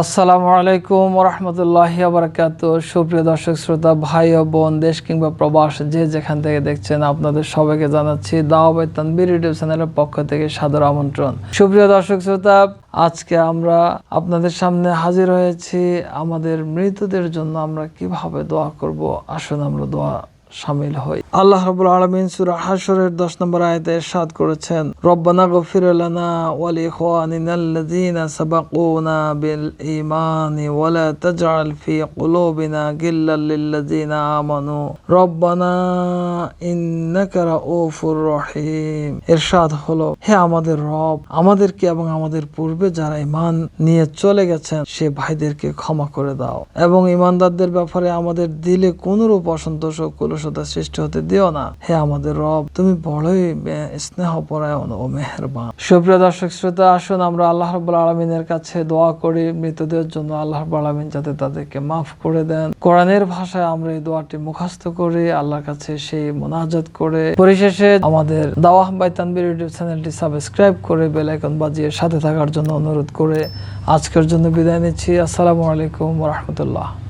আসসালামু আলাইকুম রহমতুল্লাহ বারকাত সুপ্রিয় দর্শক, শ্রোতা, ভাই ও বোন, দেশ কিংবা প্রবাস, যে যেখান থেকে দেখছেন, আপনাদের সবাইকে জানাচ্ছি দাওয়াবাই তানবির ইউটিউব চ্যানেলের পক্ষ থেকে সাদর আমন্ত্রণ। সুপ্রিয় দর্শক, শ্রোতা, আজকে আমরা আপনাদের সামনে হাজির হয়েছি আমাদের মৃতদের জন্য আমরা কীভাবে দোয়া করব? আসুন আমরা দোয়া শামিল হই আল্লাহ রাব্বুল আলামিন সূরা হাশরের 10 নম্বর আয়াতে ইরশাদ করেছেন, রব্বানা গফির লানা ওয়া লি ইখওয়ানিনাল্লাযীনা সাবাকুনা বিল ঈমানি ওয়া লা তাজআল ফি কুলুবিনা গিল্লাল লিল্লাযীনা আমানু। রব্বানা ইন্নাকা রাউফুর রহিম। ইরশাদ হলো, হে আমাদের রব, আমাদেরকে এবং আমাদের পূর্বে যারা ঈমান নিয়ে চলে গেছেন, সে ভাইদেরকে ক্ষমা করে দাও এবং ঈমানদারদের ব্যাপারে আমাদের দিলে কোনরূপ অসন্তোষ ও কলুষতা সৃষ্টি হতে দিও না। হে আমাদের রব, তুমি বড়ই মে- স্নেহপরায়ণ ও মেহেরবান। সুপ্রিয় দর্শক শ্রোতা, আসুন আমরা আল্লাহ রাব্বুল আলমিনের কাছে দোয়া করি। মৃতদের জন্য আল্লাহ রাব্বুল আলমিন যাতে তাদেরকে মাফ করে দেন। কোরআনের ভাষায় আমরা এই দোয়াটি মুখস্থ করি, আল্লাহর কাছে সেই মোনাজাত করে। পরিশেষে আমাদের দাওয়াহ বাই তানবির ইউটিউব চ্যানেলটি সাবস্ক্রাইব করে বেল আইকন বাজিয়ে সাথে থাকার জন্য অনুরোধ করে আজকের জন্য বিদায় নিচ্ছি। আসসালামু আলাইকুম রহমতুল্লাহ।